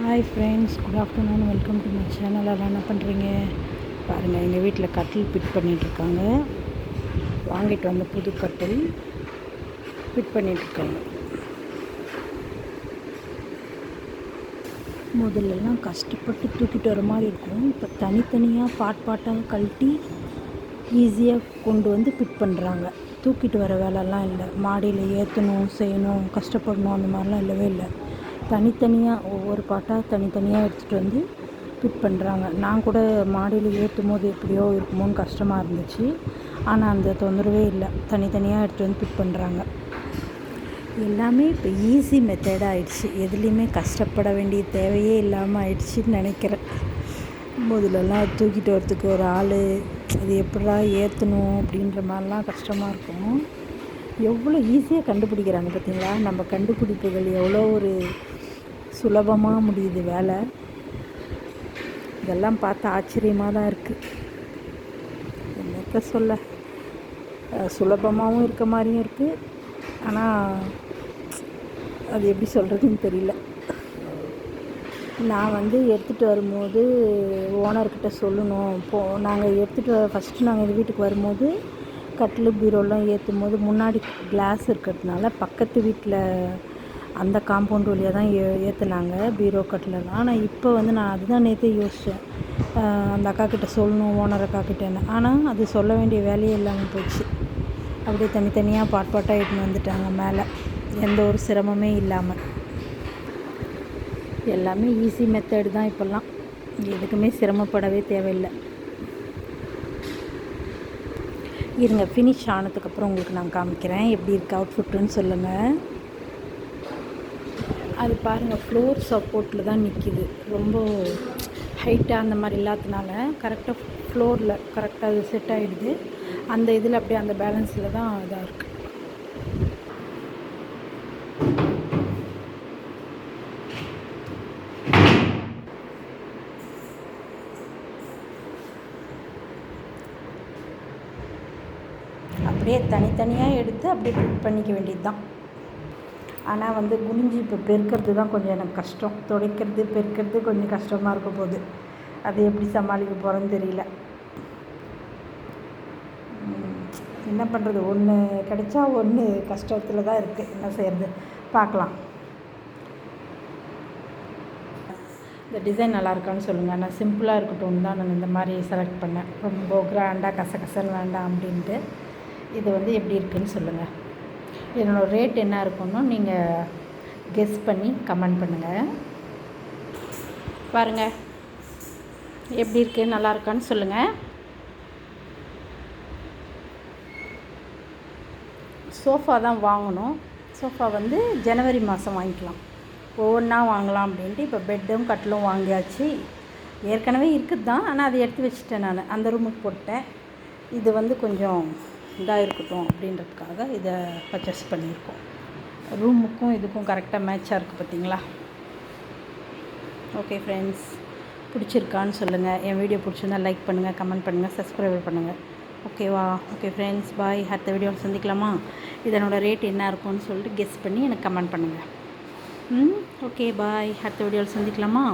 Hi friends good afternoon welcome to my channel எல்லாம் என்ன பண்ணுறீங்க பாருங்கள் எங்கள் வீட்டில் கட்டில் ஃபிட் பண்ணிகிட்ருக்காங்க வாங்கிட்டு வந்த புது கட்டில் ஃபிட் பண்ணிகிட்ருக்காங்க முதல்லலாம் கஷ்டப்பட்டு தூக்கிட்டு வர மாதிரி இருக்கும். இப்போ தனித்தனியாக பாட் பாட்டாக கழட்டி ஈஸியாக கொண்டு வந்து ஃபிட் பண்ணுறாங்க தூக்கிட்டு வர வேலைலாம் இல்லை. மாடியில் ஏற்றணும் செய்யணும் கஷ்டப்படணும் அந்த மாதிரிலாம் இல்லவே இல்லை. தனித்தனியாக ஒவ்வொரு பாட்டாக தனித்தனியாக எடுத்துகிட்டு வந்து ஃபிட் பண்ணுறாங்க நான் கூட மாடியில் ஏற்றும் போது எப்படியோ இருக்குமோன்னு கஷ்டமாக இருந்துச்சு. ஆனால் அந்த தொந்தரவே இல்லை. தனித்தனியாக எடுத்துகிட்டு வந்து ஃபிட் பண்ணுறாங்க எல்லாமே இப்போ ஈஸி மெத்தடாக ஆகிடுச்சு எதுலேயுமே கஷ்டப்பட வேண்டிய தேவையே இல்லாமல் ஆயிடுச்சுன்னு நினைக்கிறேன். முதலெல்லாம் தூக்கிட்டு வரத்துக்கு ஒரு ஆள் அது எப்படா ஏற்றணும் அப்படின்ற மாதிரிலாம் கஷ்டமாக இருக்கும். எவ்வளோ ஈஸியாக கண்டுபிடிக்கிறாங்க பார்த்தீங்களா நம்ம கண்டுபிடிப்புகள் எவ்வளோ ஒரு சுலபமாக முடியுது வேலை. இதெல்லாம் பார்த்து ஆச்சரியமாக தான் இருக்குது என்னத்த சொல்ல? சுலபமாகவும் இருக்க மாதிரியும் இருக்குது ஆனால் அது எப்படி சொல்கிறதுன்னு தெரியல. நான் வந்து எடுத்துகிட்டு வரும்போது ஓனர்கிட்ட சொல்லணும். இப்போ நாங்கள் எடுத்துகிட்டு வர ஃபஸ்ட்டு நாங்கள் இது வீட்டுக்கு வரும்போது கட்டில் பீரோலாம் ஏற்றும் போது முன்னாடி கிளாஸ் இருக்கிறதுனால பக்கத்து வீட்டில் அந்த காம்பவுண்ட் வழியாக தான் ஏ ஏற்றுனாங்க பீரோ கட்டிலலாம் ஆனால் இப்போ வந்து நான் அதுதான் நேற்று யோசித்தேன் அந்த அக்கா கிட்டே சொல்லணும் ஓனர் அக்கா கிட்டேன்னு. ஆனால் அது சொல்ல வேண்டிய வேலையே இல்லாமல் போச்சு. அப்படியே தனித்தனியாக பாட் பாட்டாக எடுத்துன்னு வந்துட்டாங்க மேலே. எந்த ஒரு சிரமமே இல்லாமல் எல்லாமே ஈஸி மெத்தடு தான் இப்போல்லாம். எதுக்குமே சிரமப்படவே தேவையில்லை. இருங்க ஃபினிஷ் ஆனதுக்கப்புறம் உங்களுக்கு நான் காமிக்கிறேன். எப்படி இருக்குது அவுட்ஃபுட்டுன்னு சொல்லுங்கள் அது பாருங்கள் ஃப்ளோர் சப்போர்ட்டில் தான் நிற்கிது ரொம்ப ஹைட்டாக அந்த மாதிரி இல்லாததுனால கரெக்டாக ஃப்ளோரில் கரெக்டாக அது செட் ஆகிடுது அந்த இதில் அப்படியே அந்த பேலன்ஸில் தான் இதாக இருக்குது அப்படியே தனித்தனியாக எடுத்து அப்படியே ஃபிட் பண்ணிக்க வேண்டியது தான் ஆனால் வந்து குனிஞ்சு இப்போ பெருக்கிறது தான் கொஞ்சம் எனக்கு கஷ்டம். துடைக்கிறது பெருக்கிறது கொஞ்சம் கஷ்டமாக இருக்க போகுது. அது எப்படி சமாளிக்க போகிறேன்னு தெரியல. என்ன பண்ணுறது ஒன்று கிடைச்சா ஒன்று கஷ்டத்தில் தான் இருக்குது என்ன செய்கிறது பார்க்கலாம். இந்த டிசைன் நல்லா இருக்கான்னு சொல்லுங்கள் நான் சிம்பிளாக இருக்கட்டும் தான் நான் இந்த மாதிரி செலக்ட் பண்ணேன். ரொம்ப கிராண்டாக கசகசன்னு வேண்டாம் அப்படின்ட்டு. இது வந்து எப்படி இருக்குதுன்னு சொல்லுங்கள் என்னோடய ரேட் என்ன இருக்குன்னு நீங்கள் கெஸ் பண்ணி கமெண்ட் பண்ணுங்கள் பாருங்கள் எப்படி இருக்குது நல்லா இருக்கான்னு சொல்லுங்கள் சோஃபா தான் வாங்கணும். சோஃபா வந்து ஜனவரி மாதம் வாங்கிக்கலாம். ஒவ்வொன்றா வாங்கலாம் அப்படின்ட்டு இப்போ பெட்டும் கட்டிலும் வாங்கியாச்சு. ஏற்கனவே இருக்குது தான் ஆனால் அதை எடுத்து வச்சுட்டேன் நான். அந்த ரூமுக்கு போட்டேன் இது வந்து கொஞ்சம் இதாக இருக்கட்டும் அப்படின்றதுக்காக இதை பர்ச்சேஸ் பண்ணியிருக்கோம். ரூமுக்கும் இதுக்கும் கரெக்டாக மேட்சாக இருக்குது பார்த்தீங்களா? ஓகே ஃப்ரெண்ட்ஸ் பிடிச்சிருக்கான்னு சொல்லுங்கள் என் வீடியோ பிடிச்சிருந்தா லைக் பண்ணுங்கள் கமெண்ட் பண்ணுங்கள் சப்ஸ்கிரைப் பண்ணுங்கள் ஓகேவா ஓகே ஃப்ரெண்ட்ஸ் பாய் அடுத்த வீடியோவில் சந்திக்கலாமா? இதனோட ரேட் என்ன இருக்கும்னு சொல்லிட்டு கெஸ் பண்ணி எனக்கு கமெண்ட் பண்ணுங்கள் ம்? ஓகே பாய் அடுத்த வீடியோவில் சந்திக்கலாமா?